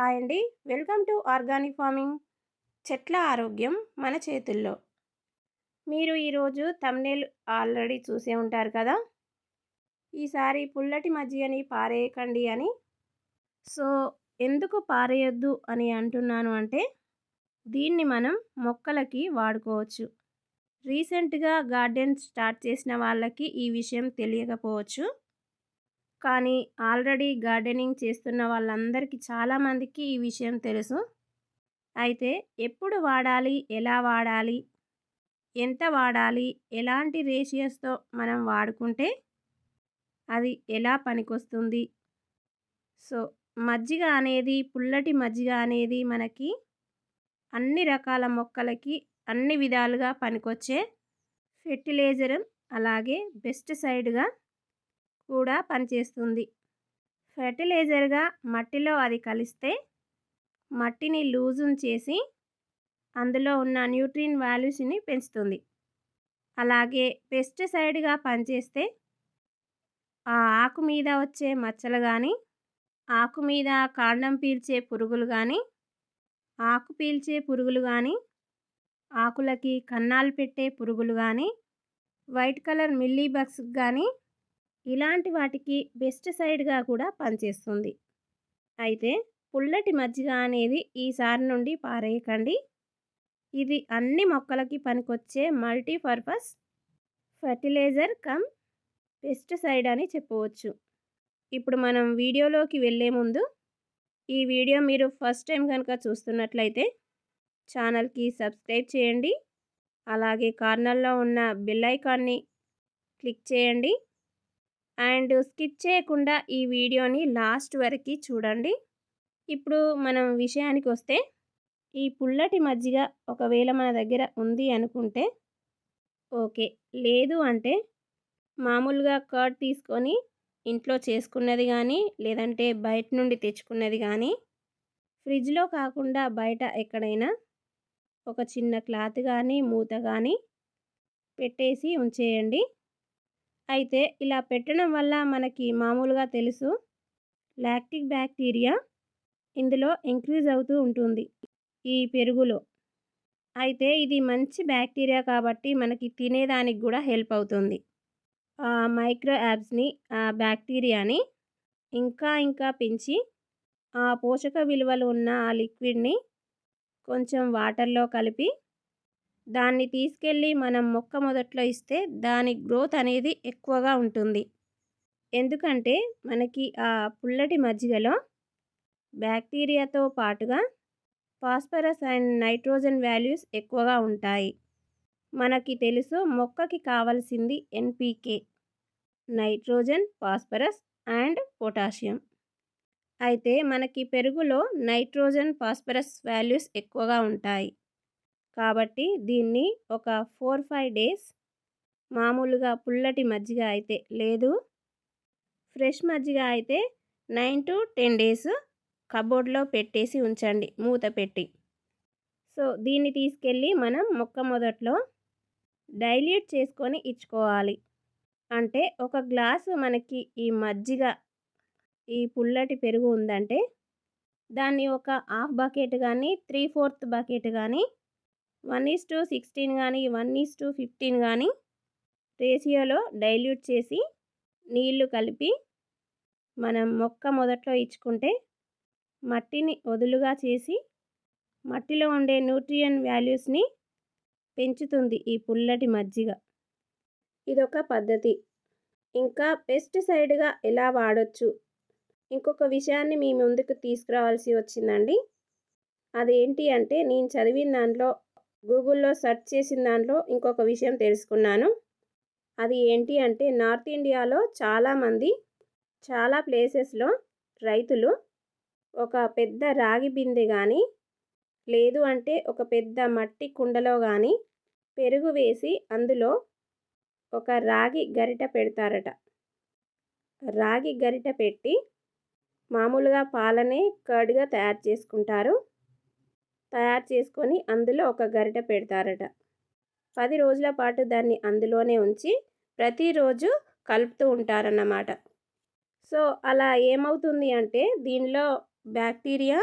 Hi అండి. Welcome to organic farming. చెట్ల ఆరోగ్యం మన చేతుల్లో. మీరు ఈరోజు తమ్నేల్ ఆల్రెడీ చూసే ఉంటారు కదా? ఈసారి పుల్లటి మజ్జిగని పారేయకండి అని. సో ఎందుకు పారేయొద్దు అని అంటున్నాను అంటే దీన్ని మనం మొక్కలకి వాడుకోవచ్చు. రీసెంట్గా గార్డెన్ స్టార్ట్ చేసిన వాళ్ళకి ఈ విషయం తెలియకపోవచ్చు. కానీ ఆల్రెడీ గార్డెనింగ్ చేస్తున్న వాళ్ళందరికీ చాలామందికి ఈ విషయం తెలుసు. అయితే ఎప్పుడు వాడాలి? ఎలా వాడాలి? ఎంత వాడాలి? ఎలాంటి రేషియస్తో మనం వాడుకుంటే అది ఎలా పనికొస్తుంది? సో మజ్జిగ అనేది పుల్లటి మజ్జిగ అనేది మనకి అన్ని రకాల మొక్కలకి అన్ని విధాలుగా పనికొచ్చే ఫెర్టిలైజర్ అలాగే బెస్ట్ సైడ్గా కూడా పనిచేస్తుంది ఫెర్టిలైజర్గా మట్టిలో అది కలిస్తే మట్టిని లూజున్ చేసి అందులో ఉన్న న్యూట్రిన్ వాల్యూస్ని పెంచుతుంది. అలాగే పెస్టిసైడ్గా పనిచేస్తే ఆ ఆకు మీద వచ్చే మచ్చలు కానీ ఆకు మీద కాండం పీల్చే పురుగులు కానీ ఆకు పీల్చే పురుగులు కానీ ఆకులకి కన్నాలు పెట్టే పురుగులు కానీ వైట్ కలర్ మిల్లీ బగ్స్ కానీ ఇలాంటి వాటికి బెస్ట్ సైడ్గా కూడా పనిచేస్తుంది. అయితే పుల్లటి మజ్జిగ అనేది ఈసారి నుండి పారేయకండి. ఇది అన్ని మొక్కలకి పనికొచ్చే మల్టీపర్పస్ ఫర్టిలైజర్ కమ్ పెస్టిసైడ్ అని చెప్పవచ్చు. ఇప్పుడు మనం వీడియోలోకి వెళ్ళే ముందు ఈ వీడియో మీరు ఫస్ట్ టైం కనుక చూస్తున్నట్లయితే ఛానల్కి సబ్స్క్రైబ్ చేయండి. అలాగే కార్నర్లో ఉన్న బెల్ ఐకాన్ని క్లిక్ చేయండి. అండ్ స్కిప్ చేయకుండా ఈ వీడియోని లాస్ట్ వరకు చూడండి. ఇప్పుడు మనం విషయానికి వస్తే ఈ పుల్లటి మజ్జిగ ఒకవేళ మన దగ్గర ఉంది అనుకుంటే ఓకే. లేదు అంటే మామూలుగా కర్డ్ తీసుకొని ఇంట్లో చేసుకున్నది కానీ లేదంటే బయట నుండి తెచ్చుకున్నది కానీ ఫ్రిడ్జ్లో కాకుండా బయట ఎక్కడైనా ఒక చిన్న క్లాత్ కానీ మూత కానీ పెట్టేసి ఉంచేయండి. అయితే ఇలా పెట్టడం వల్ల మనకి మామూలుగా తెలుసు. లాక్టిక్ బ్యాక్టీరియా ఇందులో ఇంక్రీజ్ అవుతూ ఉంటుంది ఈ పెరుగులో. అయితే ఇది మంచి బ్యాక్టీరియా కాబట్టి మనకి తినేదానికి కూడా హెల్ప్ అవుతుంది. ఆ మైక్రో యాబ్స్ని ఆ బ్యాక్టీరియాని ఇంకా ఇంకా పెంచి ఆ పోషక విలువలు ఉన్న ఆ లిక్విడ్ని కొంచెం వాటర్లో కలిపి దాన్ని తీసుకెళ్ళి మనం మొక్క మొదట్లో ఇస్తే దాని గ్రోత్ అనేది ఎక్కువగా ఉంటుంది. ఎందుకంటే మనకి ఆ పుల్లటి మజ్జిగలో బ్యాక్టీరియాతో పాటుగా ఫాస్ఫరస్ అండ్ నైట్రోజన్ వాల్యూస్ ఎక్కువగా ఉంటాయి. మనకి తెలుసు మొక్కకి కావలసింది NPK nitrogen phosphorus and potassium. అయితే మనకి పెరుగులో నైట్రోజన్ ఫాస్ఫరస్ వాల్యూస్ ఎక్కువగా ఉంటాయి. కాబట్టి దీన్ని ఒక ఫోర్ ఫైవ్ డేస్ మామూలుగా పుల్లటి మజ్జిగ అయితే లేదు. ఫ్రెష్ మజ్జిగ అయితే నైన్ టు టెన్ డేస్ కబోర్డ్లో పెట్టేసి ఉంచండి మూత పెట్టి. సో దీన్ని తీసుకెళ్ళి మనం మొక్క మొదట్లో డైల్యూట్ చేసుకొని ఇచ్చుకోవాలి. అంటే ఒక గ్లాసు మనకి ఈ మజ్జిగ ఈ పుల్లటి పెరుగు ఉందంటే దాన్ని ఒక హాఫ్ బకెట్ కానీ త్రీ ఫోర్త్ బకెట్ కానీ వన్ ఈస్ టు సిక్స్టీన్ కానీ వన్ ఈస్ టు ఫిఫ్టీన్ కానీ రేషియోలో డైల్యూట్ చేసి నీళ్ళు కలిపి మనం మొక్క మొదట్లో ఇచ్చుకుంటే మట్టిని వదులుగా చేసి మట్టిలో ఉండే న్యూట్రియన్ వాల్యూస్ని పెంచుతుంది ఈ పుల్లటి మజ్జిగ. ఇదొక పద్ధతి. ఇంకా పెస్టిసైడ్గా ఎలా వాడచ్చు? ఇంకొక విషయాన్ని మీ ముందుకు తీసుకురావాల్సి వచ్చిందండి. అదేంటి అంటే నేను చదివిన దాంట్లో గూగుల్లో సెర్చ్ చేసిన దాంట్లో ఇంకొక విషయం తెలుసుకున్నాను. అది ఏంటి అంటే నార్త్ ఇండియాలో చాలామంది చాలా ప్లేసెస్లో రైతులు ఒక పెద్ద రాగి బిందె కానీ లేదు అంటే ఒక పెద్ద మట్టి కుండలో కానీ పెరుగు వేసి అందులో ఒక రాగి గరిట పెడతారట. రాగి గరిట పెట్టి మామూలుగా పాలనే కర్డ్గా తయారు చేసుకుంటారు. తయారు చేసుకొని అందులో ఒక గరిట పెడతారట. పది రోజుల పాటు దాన్ని అందులోనే ఉంచి ప్రతిరోజు కలుపుతూ ఉంటారన్నమాట. సో అలా ఏమవుతుంది అంటే దీనిలో బ్యాక్టీరియా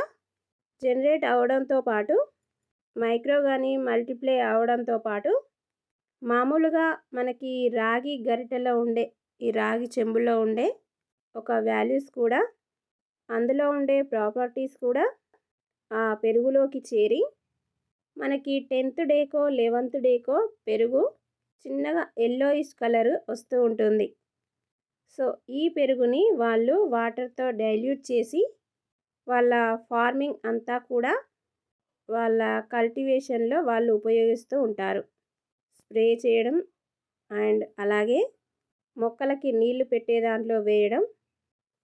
జనరేట్ అవడంతో పాటు మైక్రో కానీ మల్టిప్లై అవడంతో పాటు మామూలుగా మనకి రాగి గరిటెలో ఉండే ఈ రాగి చెంబులో ఉండే ఒక వాల్యూస్ కూడా అందులో ఉండే ప్రాపర్టీస్ కూడా ఆ పెరుగులోకి చేరి మనకి టెన్త్ డేకో లెవెంత్ డేకో పెరుగు చిన్నగా ఎల్లోయిష్ కలర్ వస్తూ ఉంటుంది. సో ఈ పెరుగుని వాళ్ళు వాటర్తో డైల్యూట్ చేసి వాళ్ళ ఫార్మింగ్ అంతా కూడా వాళ్ళ కల్టివేషన్లో వాళ్ళు ఉపయోగిస్తూ ఉంటారు. స్ప్రే చేయడం అండ్ అలాగే మొక్కలకి నీళ్ళు పెట్టే దాంట్లో వేయడం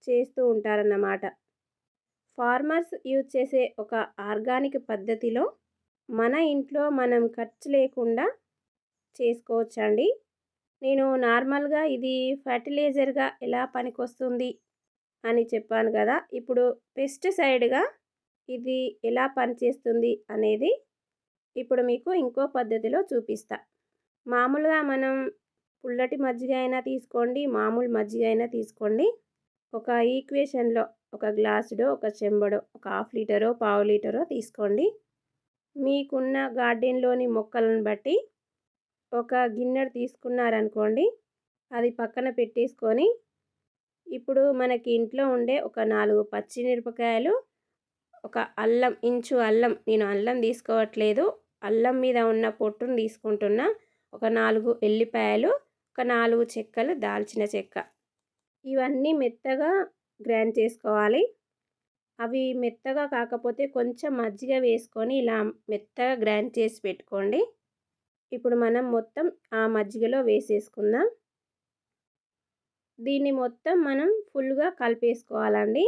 చేస్తూ ఉంటారన్నమాట. ఫార్మర్స్ యూజ్ చేసే ఒక ఆర్గానిక్ పద్ధతిలో మన ఇంట్లో మనం ఖర్చు లేకుండా చేసుకోవచ్చండి. నేను నార్మల్గా ఇది ఫర్టిలైజర్గా ఎలా పనికొస్తుంది అని చెప్పాను కదా ఇప్పుడు పెస్టిసైడ్గా ఇది ఎలా పనిచేస్తుంది అనేది ఇప్పుడు మీకు ఇంకో పద్ధతిలో చూపిస్తా. మామూలుగా మనం పుల్లటి మజ్జిగ అయినా తీసుకోండి మామూలు మజ్జిగ అయినా తీసుకోండి. ఒక ఈక్వేషన్లో ఒక గ్లాసుడో ఒక చెంబడో ఒక హాఫ్ లీటరో పావు లీటరో తీసుకోండి. మీకున్న గార్డెన్లోని మొక్కలను బట్టి ఒక గిన్నెడు తీసుకున్నారనుకోండి అది పక్కన పెట్టేసుకొని ఇప్పుడు మనకి ఇంట్లో ఉండే ఒక నాలుగు పచ్చిమిరపకాయలు ఒక అల్లం ఇంచు అల్లం నేను అల్లం తీసుకోవట్లేదు అల్లం మీద ఉన్న పొట్టును తీసుకుంటున్నా ఒక నాలుగు ఎల్లిపాయలు ఒక నాలుగు చెక్కలు దాల్చిన చెక్క. ఇవన్నీ మెత్తగా గ్రైండ్ చేసుకోవాలి. అవి మెత్తగా కాకపోతే కొంచెం మజ్జిగ వేసుకొని ఇలా మెత్తగా గ్రైండ్ చేసి పెట్టుకోండి. ఇప్పుడు మనం మొత్తం ఆ మజ్జిగలో వేసేసుకుందాం. దీన్ని మొత్తం మనం ఫుల్గా కలిపేసుకోవాలండి.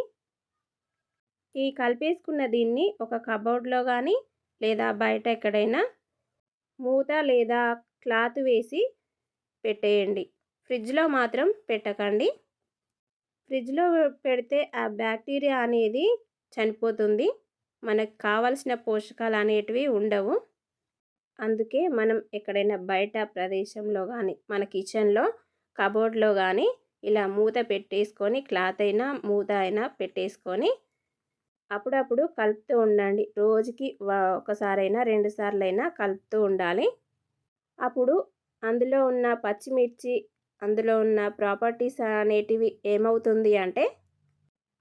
ఈ కలిపేసుకున్న దీన్ని ఒక కబోర్డ్లో కానీ లేదా బయట ఎక్కడైనా మూత లేదా క్లాత్ వేసి పెట్టేయండి. ఫ్రిడ్జ్లో మాత్రం పెట్టకండి. ఫ్రిడ్జ్లో పెడితే ఆ బ్యాక్టీరియా అనేది చనిపోతుంది. మనకు కావలసిన పోషకాలు అనేటివి ఉండవు. అందుకే మనం ఎక్కడైనా బయట ప్రదేశంలో కానీ మన కిచెన్లో కబోర్డ్లో కానీ ఇలా మూత పెట్టేసుకొని క్లాత్ అయినా మూత అయినా పెట్టేసుకొని అప్పుడప్పుడు కలుపుతూ ఉండండి. రోజుకి ఒకసారైనా రెండు సార్లు అయినా కలుపుతూ ఉండాలి. అప్పుడు అందులో ఉన్న పచ్చిమిర్చి అందులో ఉన్న ప్రాపర్టీస్ అనేటివి ఏమవుతుంది అంటే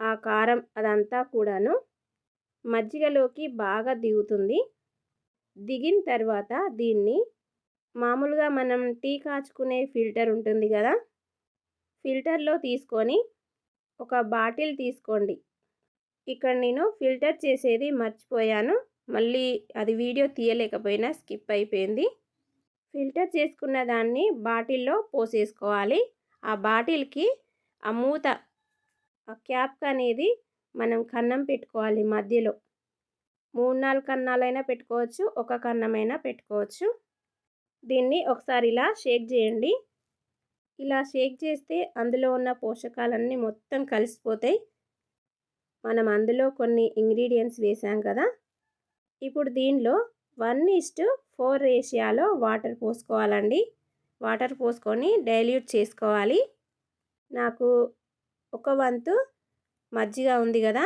ఆ కారం అదంతా కూడాను మజ్జిగలోకి బాగా దిగుతుంది. దిగిన తర్వాత దీన్ని మామూలుగా మనం టీ కాచుకునే ఫిల్టర్ ఉంటుంది కదా ఫిల్టర్లో తీసుకొని ఒక బాటిల్ తీసుకోండి. ఇక్కడ నేను ఫిల్టర్ చేసేది మర్చిపోయాను. మళ్ళీ అది వీడియో తీయలేకపోయినా స్కిప్ అయిపోయింది. ఫిల్టర్ చేసుకున్న దాన్ని బాటిల్లో పోసేసుకోవాలి. ఆ బాటిల్కి ఆ మూత ఆ క్యాప్ అనేది మనం కన్నం పెట్టుకోవాలి మధ్యలో. మూడు నాలుగు కన్నాలైనా పెట్టుకోవచ్చు ఒక కన్నమైనా పెట్టుకోవచ్చు. దీన్ని ఒకసారి ఇలా షేక్ చేయండి. ఇలా షేక్ చేస్తే అందులో ఉన్న పోషకాలన్నీ మొత్తం కలిసిపోతాయి. మనం అందులో కొన్ని ఇంగ్రీడియంట్స్ వేసాం కదా. ఇప్పుడు దీనిలో వన్ ఇస్టు ఫోర్ రేషియాలో వాటర్ పోసుకోవాలండి. వాటర్ పోసుకొని డైల్యూట్ చేసుకోవాలి. నాకు ఒక వంతు మజ్జిగ ఉంది కదా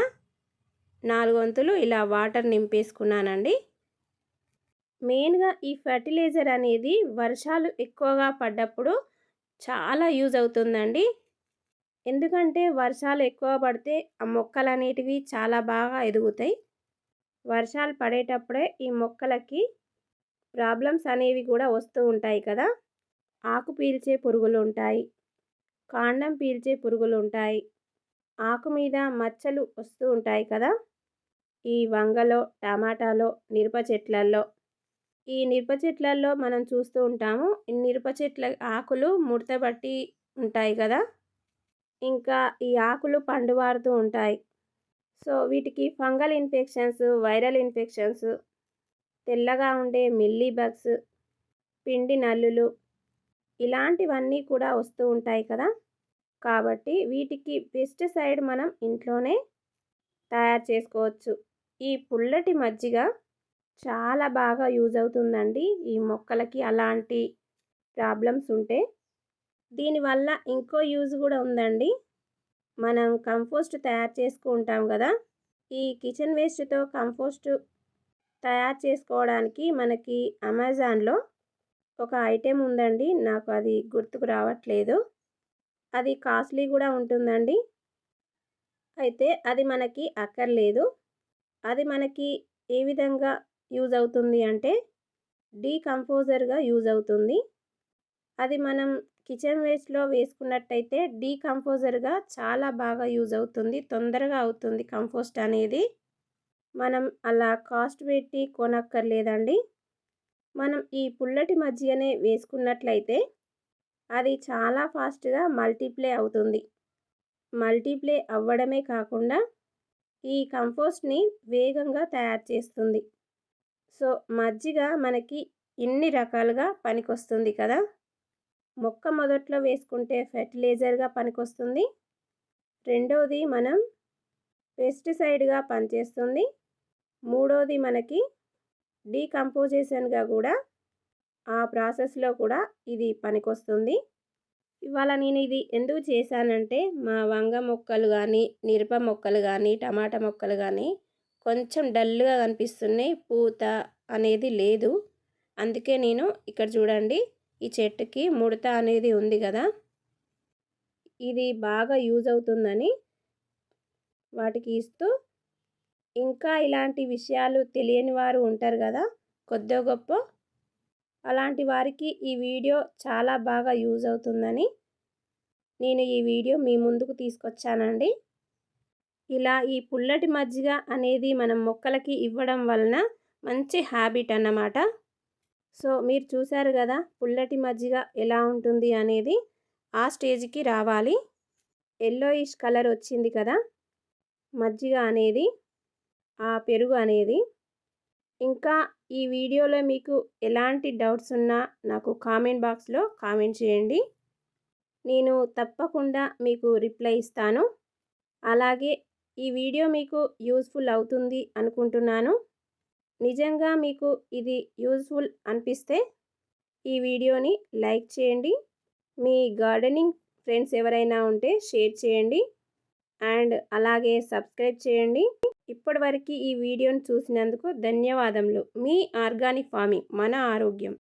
నాలుగు వంతులు ఇలా వాటర్ నింపేసుకున్నానండి. మెయిన్గా ఈ ఫర్టిలైజర్ అనేది వర్షాలు ఎక్కువగా పడ్డప్పుడు చాలా యూజ్ అవుతుందండి. ఎందుకంటే వర్షాలు ఎక్కువ పడితే ఆ మొక్కలు అనేటివి చాలా బాగా ఎదుగుతాయి. వర్షాలు పడేటప్పుడే ఈ మొక్కలకి ప్రాబ్లమ్స్ అనేవి కూడా వస్తూ ఉంటాయి కదా. ఆకు పీల్చే పురుగులు ఉంటాయి. కాండం పీల్చే పురుగులు ఉంటాయి. ఆకు మీద మచ్చలు వస్తూ ఉంటాయి కదా. ఈ వంగలో టమాటాలో మిరప చెట్లల్లో. ఈ మిరప చెట్లల్లో మనం చూస్తూ ఉంటాము. ఈ చెట్ల ఆకులు ముడతబట్టి ఉంటాయి కదా. ఇంకా ఈ ఆకులు పండువారుతూ ఉంటాయి. సో వీటికి ఫంగల్ ఇన్ఫెక్షన్స్ వైరల్ ఇన్ఫెక్షన్స్ తెల్లగా ఉండే మిల్లీ బగ్స్ పిండి నల్లులు ఇలాంటివన్నీ కూడా వస్తూ ఉంటాయి కదా. కాబట్టి వీటికి పెస్టిసైడ్ మనం ఇంట్లోనే తయారు చేసుకోవచ్చు. ఈ పుల్లటి మజ్జిగ చాలా బాగా యూజ్ అవుతుందండి. ఈ మొక్కలకి అలాంటి ప్రాబ్లమ్స్ ఉంటే. దీనివల్ల ఇంకో యూజ్ కూడా ఉందండి. మనం కంపోస్ట్ తయారు చేసుకుంటాం కదా ఈ కిచెన్ వేస్ట్తో కంపోస్ట్ తయారు చేసుకోవడానికి మనకి అమెజాన్లో ఒక ఐటెం ఉందండి. నాకు అది గుర్తుకు రావట్లేదు. అది కాస్ట్లీ కూడా ఉంటుందండి. అయితే అది మనకి అక్కర్లేదు. అది మనకి ఏ విధంగా యూజ్ అవుతుంది అంటే డీకంపోజర్గా యూజ్ అవుతుంది. అది మనం కిచెన్ వేస్ట్లో వేసుకున్నట్టయితే డీకంపోజర్గా చాలా బాగా యూజ్ అవుతుంది తొందరగా అవుతుంది కంపోస్ట్ అనేది. మనం అలా కాస్ట్ పెట్టి కొనక్కర్లేదండి. మనం ఈ పుల్లటి మజ్జిగనే వేసుకున్నట్లయితే అది చాలా ఫాస్ట్గా మల్టీప్లే అవుతుంది. మల్టీప్లే అవ్వడమే కాకుండా ఈ కంపోస్ట్ని వేగంగా తయారు చేస్తుంది. సో మజ్జిగ మనకి ఇన్ని రకాలుగా పనికొస్తుంది కదా. మొక్క మొదట్లో వేసుకుంటే ఫెర్టిలైజర్గా పనికొస్తుంది. రెండవది మనం పెస్టిసైడ్గా పనిచేస్తుంది. మూడవది మనకి డీకంపోజేషన్గా కూడా ఆ ప్రాసెస్లో కూడా ఇది పనికొస్తుంది. ఇవాళ నేను ఇది ఎందుకు చేశానంటే మా వంగ మొక్కలు కానీ మిరప మొక్కలు కానీ టమాటా మొక్కలు కానీ కొంచెం డల్గా కనిపిస్తున్నాయి. పూత అనేది లేదు. అందుకే నేను ఇక్కడ చూడండి. ఈ చెట్టుకి ముడత అనేది ఉంది కదా. ఇది బాగా యూజ్ అవుతుందని వాటికి ఇస్తూ ఇంకా ఇలాంటి విషయాలు తెలియని వారు ఉంటారు కదా కొద్ది గొప్ప. అలాంటి వారికి ఈ వీడియో చాలా బాగా యూజ్ అవుతుందని నేను ఈ వీడియో మీ ముందుకు తీసుకొచ్చానండి. ఇలా ఈ పుల్లటి మజ్జిగ అనేది మనం మొక్కలకి ఇవ్వడం వలన మంచి హ్యాబిట్ అన్నమాట. సో మీరు చూశారు కదా పుల్లటి మజ్జిగ ఎలా ఉంటుంది అనేది ఆ స్టేజ్కి రావాలి. ఎల్లోయిష్ కలర్ వచ్చింది కదా మజ్జిగ అనేది ఆ పెరుగు అనేది. ఇంకా ఈ వీడియోలో మీకు ఎలాంటి డౌట్స్ ఉన్నా నాకు కామెంట్ బాక్స్లో కామెంట్ చేయండి. నేను తప్పకుండా మీకు రిప్లై ఇస్తాను. అలాగే ఈ వీడియో మీకు యూస్ఫుల్ అవుతుంది అనుకుంటున్నాను. నిజంగా మీకు ఇది యూస్ఫుల్ అనిపిస్తే ఈ వీడియోని లైక్ చేయండి. మీ గార్డెనింగ్ ఫ్రెండ్స్ ఎవరైనా ఉంటే షేర్ చేయండి. అండ్ అలాగే సబ్స్క్రైబ్ చేయండి. ఇప్పటివరకు ఈ వీడియోని చూసినందుకు ధన్యవాదములు. మీ ఆర్గానిక్ ఫార్మింగ్ మన ఆరోగ్యం.